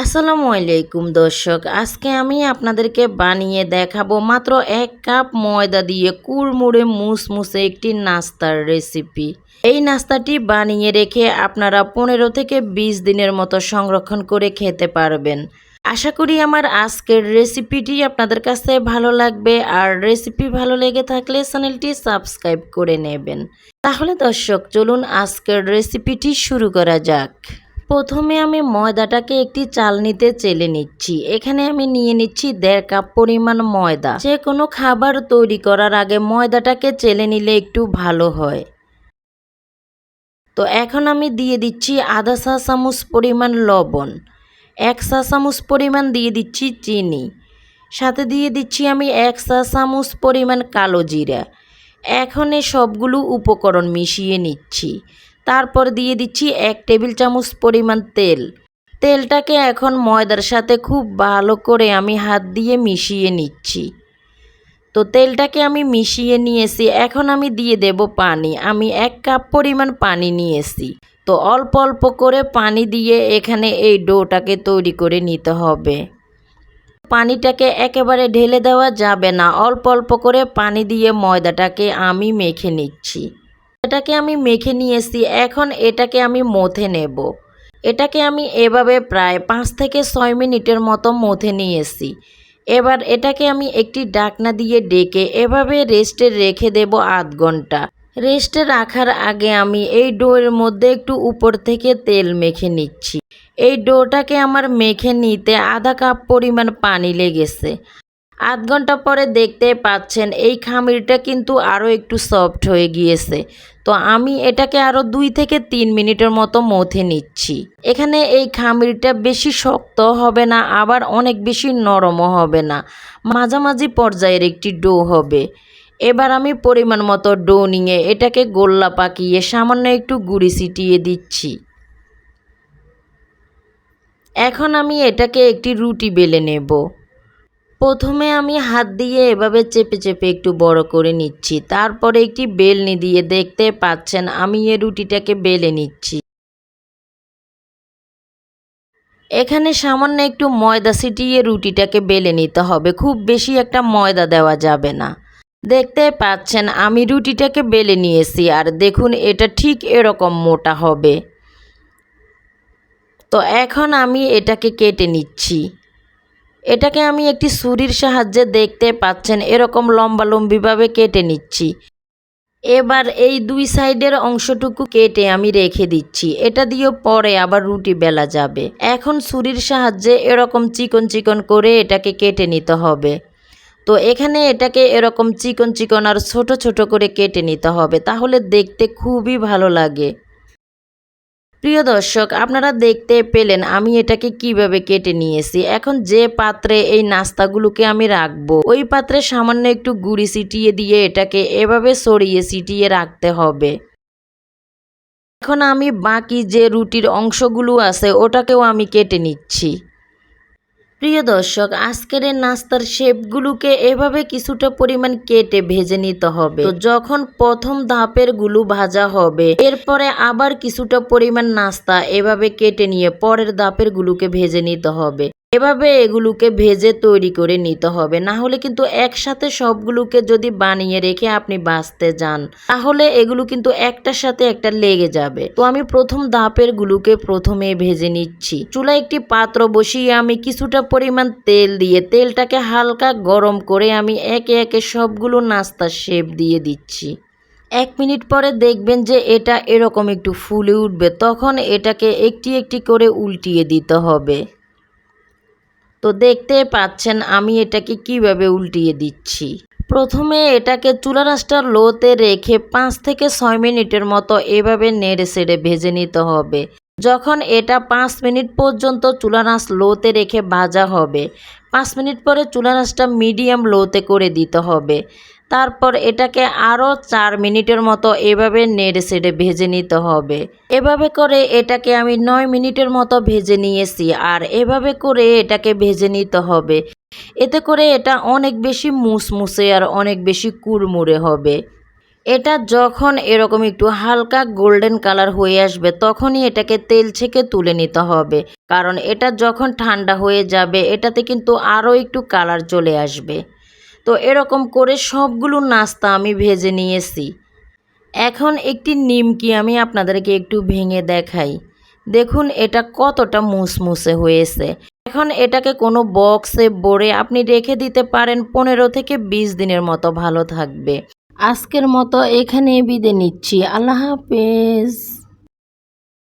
আসসালামু আলাইকুম দর্শক, আজকে আমি আপনাদেরকে বানিয়ে দেখাবো মাত্র এক কাপ ময়দা দিয়ে কুড়মুড়ে মুসমুসে একটি নাস্তার রেসিপি। এই নাস্তাটি বানিয়ে রেখে আপনারা পনেরো থেকে বিশ দিনের মতো সংরক্ষণ করে খেতে পারবেন। আশা করি আমার আজকের রেসিপিটি আপনাদের কাছে ভালো লাগবে আর রেসিপি ভালো লেগে থাকলে চ্যানেলটি সাবস্ক্রাইব করে নেবেন। তাহলে দর্শক, চলুন আজকের রেসিপিটি শুরু করা যাক। প্রথমে আমি ময়দাটাকে একটি চালনিতে চেলে নিচ্ছি। এখানে আমি নিয়ে নিচ্ছি দেড় কাপ পরিমাণ ময়দা। যে কোনো খাবার তৈরি করার আগে ময়দাটাকে চেলে নিলে একটু ভালো হয়। তো এখন আমি দিয়ে দিচ্ছি আধা চা চামচ পরিমাণ লবণ, এক চা চামচ পরিমাণ দিয়ে দিচ্ছি চিনি, সাথে দিয়ে দিচ্ছি আমি এক চা চামচ পরিমাণ কালো জিরা। এখন সবগুলো উপকরণ মিশিয়ে নিচ্ছি। তারপর দিয়ে দিচ্ছি এক টেবিল চামচ পরিমাণ তেল। তেলটাকে এখন ময়দার সাথে খুব ভালো করে আমি হাত দিয়ে মিশিয়ে নিচ্ছি। তো তেলটাকে আমি মিশিয়ে নিয়েছি, এখন আমি দিয়ে দেব পানি। আমি এক কাপ পরিমাণ পানি নিয়েছি। তো অল্প অল্প করে পানি দিয়ে এখানে এই ডোটাকে তৈরি করে নিতে হবে। পানিটাকে একেবারে ঢেলে দেওয়া যাবে না। অল্প অল্প করে পানি দিয়ে ময়দাটাকে আমি মেখে নিচ্ছি। এটাকে আমি মেখে নিয়েছি, এখন এটাকে আমি মথে নেব। এটাকে আমি এভাবে প্রায় পাঁচ থেকে ছয় মিনিটের মতো মথে নিয়েছি। এবার এটাকে আমি একটি ডাকনা দিয়ে ডেকে এভাবে রেস্টে রেখে দেব আধ ঘণ্টা। রেস্টে রাখার আগে আমি এই ডোয়ের মধ্যে একটু উপর থেকে তেল মেখে নিচ্ছি। এই ডোটাকে আমার মেখে নিতে আধা কাপ পরিমাণ পানি লেগেছে। আধ ঘণ্টা পরে দেখতে পাচ্ছেন, এই খামিরটা কিন্তু আরও একটু সফট হয়ে গিয়েছে। তো আমি এটাকে আরও দুই থেকে তিন মিনিটের মতো মথে নিচ্ছি। এখানে এই খামিরটা বেশি শক্ত হবে না, আবার অনেক বেশি নরমও হবে না। মাঝামাঝি পর্যায়ের একটি ডো হবে। এবার আমি পরিমাণ মতো ডো নিয়ে এটাকে গোল্লা পাকিয়ে সামান্য একটু গুঁড়ি ছিটিয়ে দিচ্ছি। এখন আমি এটাকে একটি রুটি বেলে নেব। প্রথমে আমি হাত দিয়ে এভাবে চেপে চেপে একটু বড় করে নিচ্ছি। তারপরে একটি বেলনি দিয়ে দেখতে পাচ্ছেন আমি এ রুটিটাকে বেলে নিচ্ছি। এখানে সামান্য একটু ময়দা ছিটিয়ে রুটিটাকে বেলে নিতে হবে। খুব বেশি একটা ময়দা দেওয়া যাবে না। দেখতে পাচ্ছেন আমি রুটিটাকে বেলে নিয়েছি আর দেখুন এটা ঠিক এরকম মোটা হবে। তো এখন আমি এটাকে কেটে নিচ্ছি। এটাকে আমি একটি ছুরির সাহায্যে দেখতে পাচ্ছেন, এরকম লম্বালম্বিভাবে কেটে নিচ্ছি। এবার এই দুই সাইডের অংশটুকু কেটে আমি রেখে দিচ্ছি। এটা দিয়েও পরে আবার রুটি বেলা যাবে। এখন ছুরির সাহায্যে এরকম চিকন চিকন করে এটাকে কেটে নিতে হবে। তো এখানে এটাকে এরকম চিকন চিকন আর ছোট ছোট করে কেটে নিতে হবে, তাহলে দেখতে খুবই ভালো লাগে। প্রিয় দর্শক, আপনারা দেখতে পেলেন আমি এটাকে কীভাবে কেটে নিয়েছি। এখন যে পাত্রে এই নাস্তাগুলোকে আমি রাখব, ওই পাত্রে সামান্য একটু গুড়ি ছিটিয়ে দিয়ে এটাকে এভাবে সরিয়ে ছিটিয়ে রাখতে হবে। এখন আমি বাকি যে রুটির অংশগুলো আছে, ওটাকেও আমি কেটে নিচ্ছি। প্রিয় দর্শক, আজকের নাস্তার শেপগুলোকে এভাবে কিছুটা পরিমাণ কেটে ভেজে নিতে হবে। তো যখন প্রথম ধাপেরগুলো ভাজা হবে, এরপরে আবার কিছুটা পরিমাণ নাস্তা এভাবে কেটে নিয়ে পরের ধাপের গুলোকে ভেজে নিতে হবে। এভাবে এগুলোকে ভেজে তৈরি করে নিতে হবে। না হলে কিন্তু একসাথে সবগুলোকে যদি বানিয়ে রেখে আপনি বাঁচতে যান, তাহলে এগুলো কিন্তু একটার সাথে একটা লেগে যাবে। তো আমি প্রথম দাপের গুলোকে প্রথমে ভেজে নিচ্ছি। চুলায় একটি পাত্র বসিয়ে আমি কিছুটা পরিমাণ তেল দিয়ে তেলটাকে হালকা গরম করে আমি একে একে সবগুলো নাস্তার শেপ দিয়ে দিচ্ছি। এক মিনিট পরে দেখবেন যে এটা এরকম একটু ফুলে উঠবে, তখন এটাকে একটি একটি করে উল্টিয়ে দিতে হবে। তো দেখতে পাচ্ছেন আমি এটাকে কীভাবে উল্টিয়ে দিচ্ছি। প্রথমে এটাকে চুলা রাস্তার লোতে রেখে পাঁচ থেকে ছয় মিনিটের মতো এভাবে নেড়ে সেড়ে ভেজে নিতে হবে। যখন এটা পাঁচ মিনিট পর্যন্ত চুলা রাস লোতে রেখে ভাজা হবে, পাঁচ মিনিট পরে চুলা রাসটা মিডিয়াম লোতে করে দিতে হবে। তারপর এটাকে আরও চার মিনিটের মতো এভাবে নেড়ে সেড়ে ভেজে নিতে হবে। এভাবে করে এটাকে আমি নয় মিনিটের মতো ভেজে নিয়েছি আর এভাবে করে এটাকে ভেজে নিতে হবে। এতে করে এটা অনেক বেশি মুসমুসে আর অনেক বেশি কুড়মুড়ে হবে। এটা যখন এরকম একটু হালকা গোল্ডেন কালার হয়ে আসবে, তখনই এটাকে তেল ছেঁকে তুলে নিতে হবে। কারণ এটা যখন ঠান্ডা হয়ে যাবে, এটাতে কিন্তু আরও একটু কালার চলে আসবে। তো এরকম করে সবগুলো নাস্তা আমি ভেজে নিয়েছি। এখন একটি নিমকি আমি আপনাদেরকে একটু ভেঙে দেখাই। দেখুন, এটা কতটা মুসমুসে হয়েছে। এখন এটাকে কোনো বক্সে ভরে আপনি রেখে দিতে পারেন, পনেরো থেকে বিশ দিনের মতো ভালো থাকবে। আজকের মতো এখানে বিদে নিচ্ছি। আল্লাহ হাফেজ।